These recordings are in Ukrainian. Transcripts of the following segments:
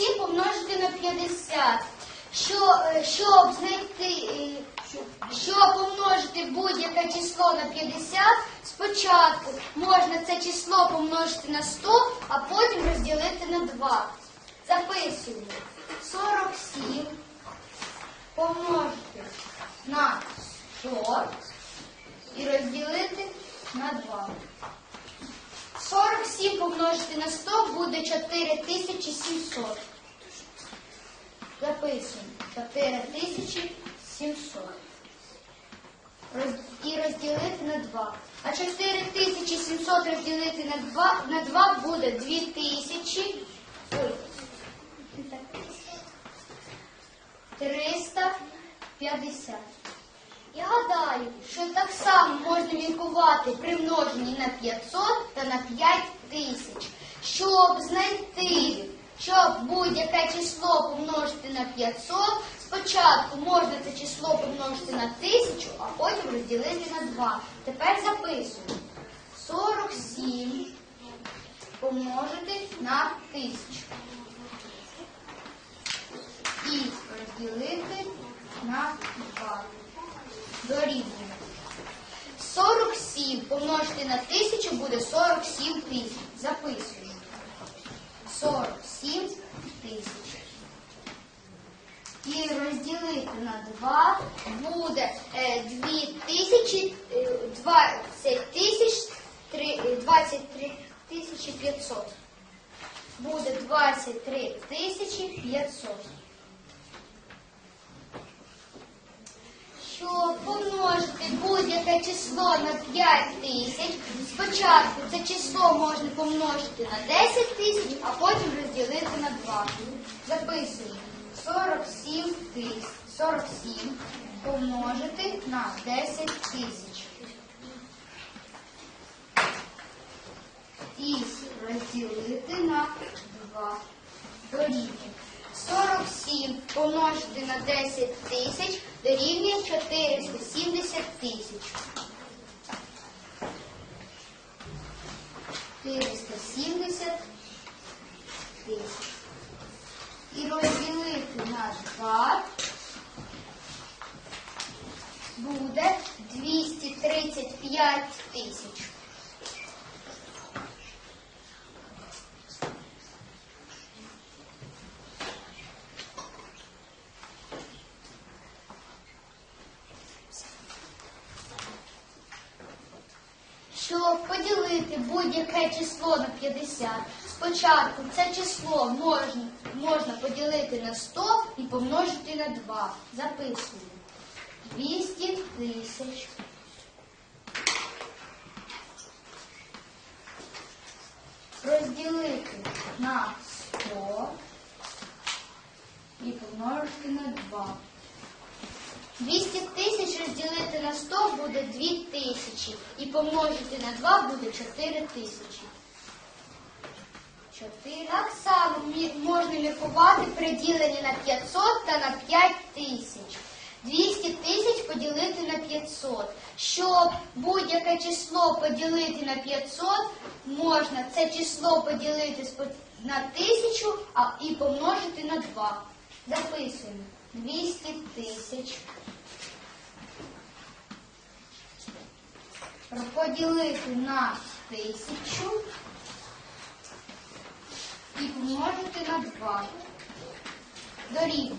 47 помножити на 50. Що, е, щоб знайти, е, щоб помножити будь-яке число на 50, спочатку можна це число помножити на 100, а потім розділити на 2. Записуємо. 47 помножити на 100 і розділити на 2. 47 помножити на 100 буде 4700. Записуємо. 4700. Роз... І розділити на 2. А 4700 розділити на 2, на 2 буде 2000. Ой. 350. Гадаю, що так само можна міркувати при множенні на 500 та на 5 тисяч. Щоб знайти, щоб будь-яке число помножити на 500, спочатку можна це число помножити на 1000, а потім розділити на 2. Тепер записуємо. 47 помножити на 1000. І розділити на 2 дорівнює. 47 помножити на 1000 буде 47 тисяч. Записуємо. 47 тисяч. І розділити на 2 буде е, 2000, е, 20 тисяч, е, 23 тисячі 500. Буде 23 тисячі 500. Щоб помножити будь-яке число на 5 тисяч, спочатку це число можна помножити на 10 тисяч, а потім розділити на 2. Записуємо. 47 тисяч. 47 помножити на 10 тисяч. І розділити на 2. Дорівнює. 47 помножити на 10 тисяч дорівнює 470 тисяч. 470 тисяч. І розділити на 2 буде 235 тисяч. Щоб поділити будь-яке число на 50, спочатку це число можна, можна поділити на 100 і помножити на 2. Записуємо. 200 тисяч. Розділити на 100 і помножити на 2. 200 тисяч розділити на 100 буде 2 тисячі. І помножити на 2 буде 4 тисячі. 4. Так само можна міркувати при діленні на 500 та на 5 тисяч. 200 тисяч поділити на 500. Щоб будь-яке число поділити на 500, можна це число поділити на 1000 і помножити на 2. Записуємо. 200 тисяч. Поділити на 1000 і помножити на 2. Дорівнює.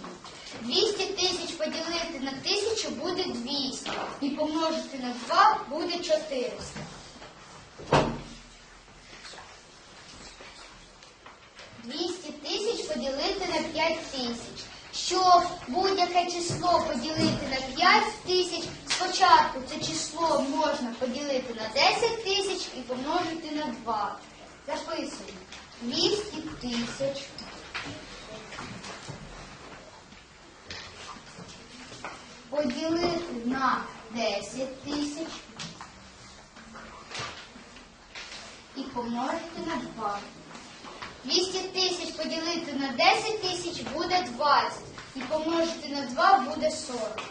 200 тисяч поділити на 1000 буде 200. І помножити на 2 буде 400. Двісті тисяч поділити на 5 тисяч. Щоб будь-яке число поділити на 5 тисяч, спочатку це число можна поділити на 10 тисяч і помножити на 2. Записуємо. 200 тисяч. Поділити на 10 тисяч і помножити на 2. 200 тисяч поділити на 10 тисяч буде 20. І помножити на 2 буде 40.